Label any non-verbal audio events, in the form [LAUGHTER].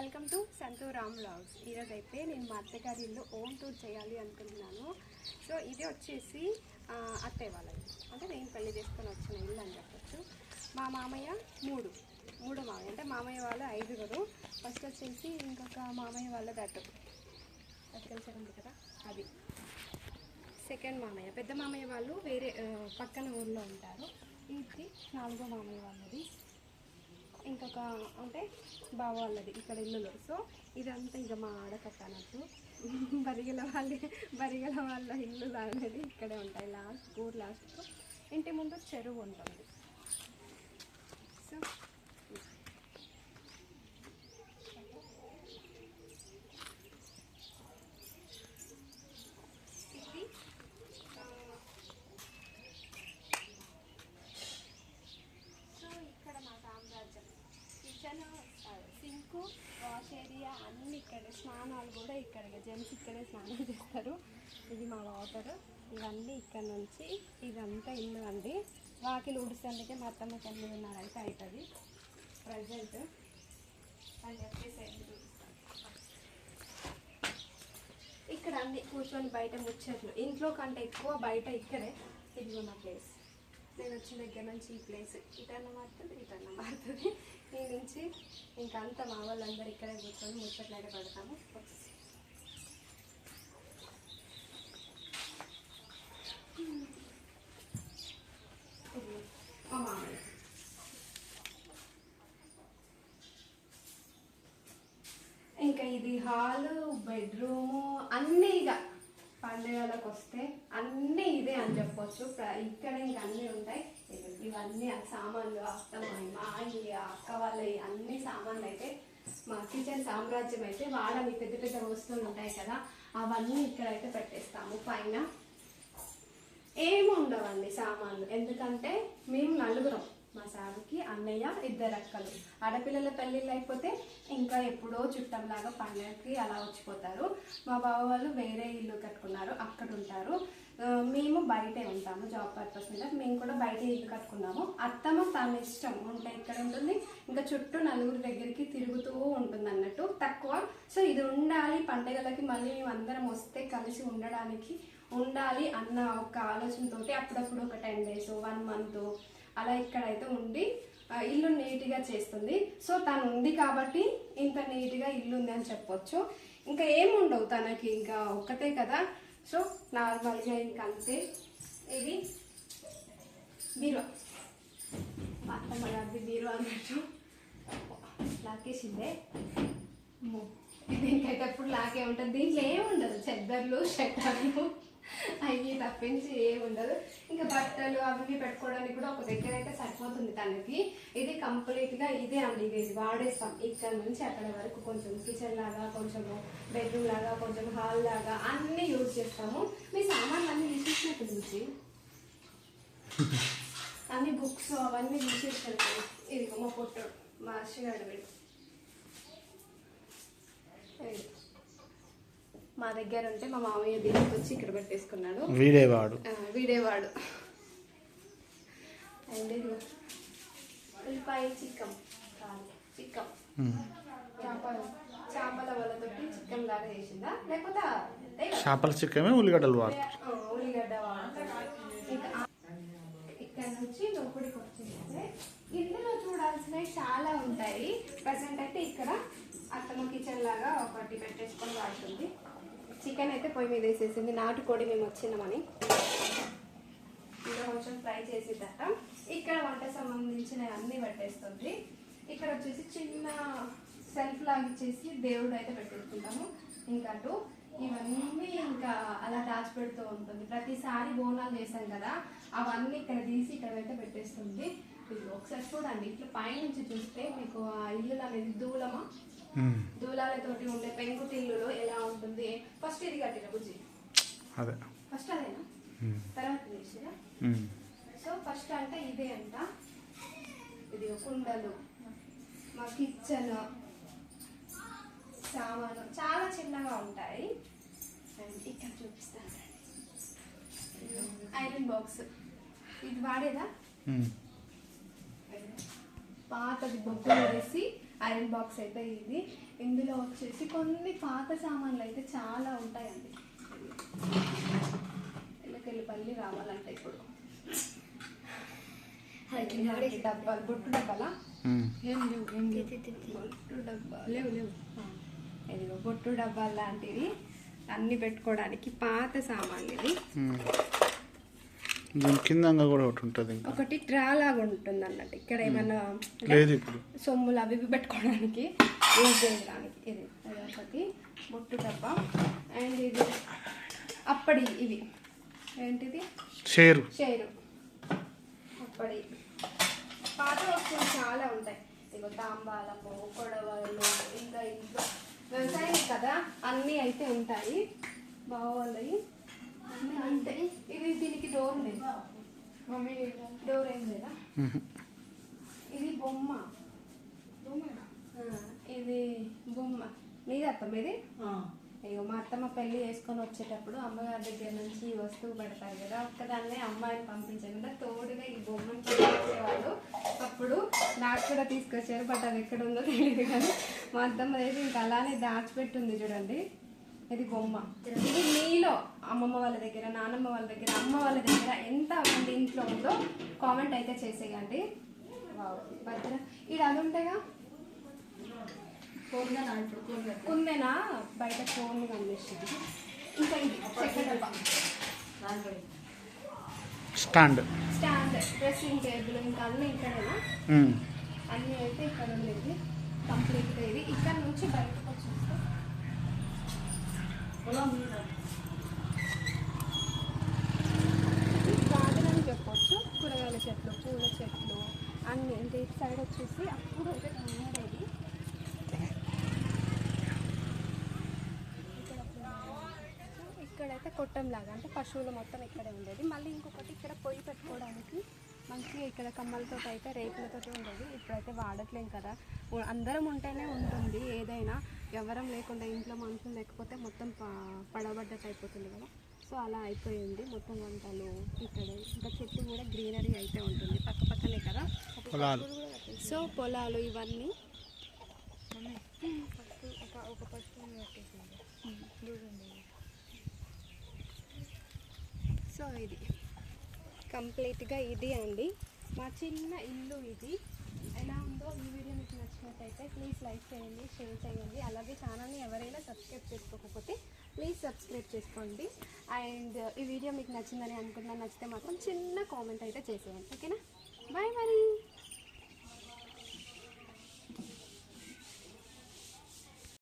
Welcome to Santhu Ram vlogs. ఈరోజు అయితే నేను మా అత్తగారి ఇల్లు ఓన్ టూర్ చేయాలి అనుకుంటున్నాను. సో ఇది వచ్చేసి అత్తయ్య వాళ్ళది అంటే నేను పెళ్ళి చేసుకొని వచ్చిన ఇల్లు అని చెప్పచ్చు. మా మామయ్య మూడు. మూడు మామయ్య. అంటే మామయ్య వాళ్ళు ఐదుగురు. ఫస్ట్ వచ్చేసి ఇంకొక మామయ్య వాళ్ళ దట్టు అది కదా? అది. సెకండ్ మామయ్య. పెద్ద మామయ్య వాళ్ళు వేరే పక్కన ఊర్లో ఉంటారు. ఇది నాలుగో మామయ్య వాళ్ళది. ఇంకొక అంటే బావ వాళ్ళది ఇక్కడ ఇల్లులో. సో ఇదంతా ఇక మా ఆడకట్ట అన్నట్టు [LAUGHS] బరిగల వాళ్ళ బరిగల వాళ్ళ ఇల్లు అనేది ఇక్కడే ఉంటాయి లాస్ట్ ఊరు లాస్ట్. ఇంటి ముందు చెరువు ఉంటుంది సో ఇది ఆ, సో ఇక్కడ మా సామ్రాజ్యం కిచెన్ సింక్ వాష్ ఏరియా అన్ని ఇక్కడ స్నానాలు కూడా ఇక్కడ జెంట్స్ ఇక్కడే స్నానం చేస్తారు. ఇది మా వాటర్ ఇవన్నీ ఇక్కడ నుంచి ఇదంతా ఇల్లు అండి. వాకిలు ఉడిసేందుకే మా అత్తమ్మ తొమ్మిదిన్నర అయితే అవుతుంది ప్రజెంట్ అని చెప్పేసి ఇక్కడ అన్ని కూర్చొని బయట ముచ్చట్లు. ఇంట్లో కంటే ఎక్కువ బయట ఇక్కడే. ఇది నా ప్లేస్ నేను వచ్చిన దగ్గర నుంచి ఈ ప్లేస్ ఇటన్న మారుతుంది ఇటన్న మారుతుంది. ఈ నుంచి ఇంకా అంతా మా వాళ్ళందరూ ఇక్కడే కూర్చొని ముచ్చట్లు అయితే పడతాము. ఇంకా ఇది హాలు బెడ్రూము అన్నీ ఇక పండుగలకు వస్తే అన్నీ ఇదే అని చెప్పొచ్చు. ఇక్కడ ఇంకా అన్నీ ఉంటాయి. ఇవన్నీ సామాన్లు అత్తమ్మ మా అయ్యి అక్క వాళ్ళ అన్ని సామాన్లు అయితే మా కిచెన్ సామ్రాజ్యం అయితే వాడని పెద్ద పెద్ద వస్తువులు ఉంటాయి కదా అవన్నీ ఇక్కడైతే పెట్టేస్తాము. పైన ఏమి ఉండవండి సామాన్లు? ఎందుకంటే మేము నలుగురం మా సారుకి అన్నయ్య ఇద్దరు అక్కలు. ఆడపిల్లల పెళ్ళిళ్ళు అయిపోతే ఇంకా ఎప్పుడో చుట్టంలాగా పండగకి అలా వచ్చిపోతారు. మా బావ వాళ్ళు వేరే ఇల్లు కట్టుకున్నారు అక్కడ ఉంటారు. మేము బయటే ఉంటాము జాబ్ పర్పస్ మీద. మేము కూడా బయట ఇల్లు కట్టుకున్నాము. అత్తమ్మ తన ఇష్టం ఉంటే ఇక్కడ ఉంటుంది. ఇంకా చుట్టూ నలుగురు దగ్గరికి తిరుగుతూ ఉంటుంది అన్నట్టు. తక్కువ. సో ఇది ఉండాలి. పండగలకి మళ్ళీ మేము అందరం వస్తే కలిసి ఉండడానికి ఉండాలి అన్న ఒక ఆలోచనతోటి అప్పుడప్పుడు ఒక టెన్ డేస్ వన్ మంత్ అలా ఇక్కడైతే ఉండి ఇల్లు నీట్గా చేస్తుంది. సో తను ఉంది కాబట్టి ఇంత నీట్గా ఇల్లు ఉంది అని చెప్పొచ్చు. ఇంకా ఏముండవు తనకి. ఇంకా ఒక్కతే కదా. సో నార్మల్గా ఇంకంతే ఇది బీరువా. మా అత్తమ్మ గారిది బీరువా అన్నట్టు. లాకేసిందే అమ్మో, [LAUGHS] దీనికైతే ఎప్పుడు లాకే ఉంటుంది. దీంట్లో ఏముండదు. చెద్దర్లు షట్టర్లు. అవి తప్పించి ఏముండదు. ఇంకా బట్టలు అవి పెట్టుకోవడానికి కూడా ఒక దగ్గర అయితే సరిపోతుంది తనకి. ఇది కంప్లీట్గా ఇదే అండి ఇది వాడేస్తాం. ఇక్కడ నుంచి అక్కడ వరకు కొంచెం కిచెన్ లాగా కొంచెం బెడ్రూమ్ లాగా కొంచెం హాల్ లాగా అన్ని యూజ్ చేస్తాము. మీ సామాన్లు అన్ని తీసేసినట్టు చూసి. [LAUGHS] అన్ని బుక్స్ అవన్నీ తీసేసినట్టు ఇది మా పొట్టడు మా అర్షగాడు మా దగ్గర ఉంటే మా మామయ్య దీనికి వచ్చి ఇక్కడ పెట్టేసుకున్నాడు. వీడేవాడు. వీడేవాడు. అండ్ ఉల్లిపాయ చిక్కం. చిక్కం. చేపల చేపల వలతోటి చిక్కం లాగా చేసిందా? లేకపోతే? చేపల చిక్కమే ఉల్లిగడ్డలు వాడు ఆ, ఉల్లిగడ్డ ఇక్కడ నుంచి లోపలికి వచ్చిందంటే ఇందులో చూడాల్సినవి చాలా ఉంటాయి. ప్రజెంట్ అయితే ఇక్కడ అత్తమ్మ కిచెన్ లాగా ఒకటి పెట్టేసుకొని వాడుతుంది. చికెన్ అయితే పొయ్యి మీద వేసేసింది. నాటుకోడి మేము వచ్చినామని. ఇంకా కొంచెం ఫ్రై చేసేదట ఇక్కడ వంట సంబంధించిన అన్ని పెట్టేస్తుంది. ఇక్కడ వచ్చేసి చిన్న సెల్ఫ్ లాగా ఇచ్చేసి దేవుడు అయితే పెట్టేసుకుంటాము. ఇంకా అటు ఇవన్నీ ఇంకా అలా దాచిపెడుతూ ఉంటుంది. ప్రతిసారి బోనాలు చేసాం కదా అవన్నీ ఇక్కడ తీసి ఇక్కడ అయితే పెట్టేస్తుంది. ఇది ఒకసారి చూడండి. ఇట్లా పైనుంచి చూస్తే మీకు ఆ ఇల్లు అనేది దూలమా? దూలాలతోటి ఉండే పెంకుటిల్లులో ఎలా ఉంటుంది? ఫస్ట్ ఇది కట్టిన బుజ్జి. అదే. ఫస్ట్ అదేనా. తర్వాత చేసిరా. సో ఫస్ట్ అంటే ఇదే అంట. ఇది కుండలు మా కిచెన్ సామాను చాలా చిన్నగా ఉంటాయి. అండ్ ఇక్కడ చూపిస్తాను. ఐరన్ బాక్స్ ఇది వాడేదా. పాతది బొగ్గులు వేసి ఐరన్ బాక్స్ అయితే ఇది. ఇందులో వచ్చేసి కొన్ని పాత సామాన్లు అయితే చాలా ఉంటాయండి. ఇళ్ళకెళ్ళి పల్లి రావాలంటే ఇప్పుడు. డబ్బాలు బొట్టు డబ్బాలా? ఉమ్. బొట్టు డబ్బాలు. లేవు లేవు. ఇదిగో బొట్టు డబ్బాలు లాంటివి. అన్ని పెట్టుకోవడానికి పాత సామాన్లు ఇది. దీని కింద కూడా ఒకటి ఉంటుంది ఇంకా. ఒకటి ట్రా లాగా ఉంటుంది అన్నట్టు ఇక్కడ ఏమైనా లేదు ఇప్పుడు. సొమ్ములు అవి ఇవి పెట్టుకోవడానికి యూజ్ చేయడానికి. ఇది ఒకటి బొట్టు డబ్బా అండ్ ఇది అప్పడి ఇవి. ఏంటిది? షేరు. షేరు. అప్పడి. పాత వస్తువులు చాలా ఉంటాయి. ఇగో తాంబాలము కొడవలు ఇంకా ఇంట్లో వ్యవసాయం కదా అన్నీ అయితే ఉంటాయి. బాగోళ్ళయి అంతే ఇది దీనికి డోర్ లేదు. మమ్మీ డోర్ ఏం లేదా. ఇది బొమ్మ. ఇది బొమ్మ. నీది అత్తమ్మ ఇది? అయ్యో మా అత్తమ్మ పెళ్ళి చేసుకొని వచ్చేటప్పుడు అమ్మగారి దగ్గర నుంచి ఈ వస్తువు పెడతారు కదా ఒక్కదాన్నే అమ్మాయిని పంపించారు. తోడుగా ఈ బొమ్మను పంపించేవాళ్ళు. అప్పుడు నాకు కూడా తీసుకొచ్చారు బట్ అది ఎక్కడ ఉందో తెలియదు కానీ మా అత్తమ్మ అయితే ఇంకా అలానే దాచిపెట్టుంది చూడండి. ఇది బొమ్మ. ఇది మీలో అమ్మమ్మ వాళ్ళ దగ్గర నానమ్మ వాళ్ళ దగ్గర అమ్మ వాళ్ళ దగ్గర ఎంత మంది ఇంట్లో ఉందో కామెంట్ అయితే చేసేయండి. వావ్. భద్ర. ఇది అది ఉంటాయిగా కుందేనా? బయట ఫోన్ కనిపిస్తుంది. ఇంకా ఇది చెక్క స్టాండ్. స్టాండ్ డ్రెస్సింగ్ టేబుల్ ఇంకా అన్నీ ఇక్కడేనా. అన్నీ అయితే ఇక్కడ ఉండేది కంప్లీట్గా ఇది. ఇక్కడ నుంచి బయటకు వచ్చేస్తే. గార్డెన్ అని చెప్పొచ్చు. కూరగాయల చెట్లు పూల చెట్లు అన్ని అంటే ఇటు సైడ్ వచ్చేసి అప్పుడు ఉండేది ఇక్కడైతే కొట్టం లాగా అంటే పశువులు మొత్తం ఇక్కడే ఉండేది. మళ్ళీ ఇంకొకటి ఇక్కడ పొయ్యి పెట్టుకోవడానికి మంచిగా ఇక్కడ కమ్మలతో అయితే రేకులతో ఉండేది. ఇప్పుడైతే వాడట్లేం కదా. అందరం ఉంటేనే ఉంటుంది. ఏదైనా ఎవరం లేకుండా ఇంట్లో మనుషులు లేకపోతే మొత్తం పడబడ్డట్టు అయిపోతుంది కదా. సో అలా అయిపోయింది మొత్తం వంటలు ఇక్కడే. ఇంకా చెట్టు కూడా గ్రీనరీ అయితే ఉంటుంది పక్క పక్కనే కదా. పొలాలు. సో పొలాలు ఇవన్నీ. సో ఇది. కంప్లీట్గా ఇది అండి. మా చిన్న ఇల్లు ఇది. సో ఈ వీడియో మీకు నచ్చినట్టయితే ప్లీజ్ లైక్ చేయండి షేర్ చేయండి. అలాగే ఛానల్ని ఎవరైనా సబ్స్క్రైబ్ చేసుకోకపోతే ప్లీజ్ సబ్స్క్రైబ్ చేసుకోండి. అండ్ uh, ఈ వీడియో మీకు నచ్చిందని అనుకుంటున్నాను నచ్చితే మాత్రం చిన్న కామెంట్ అయితే చేసేయండి. ఓకేనా? బాయ్ మరి.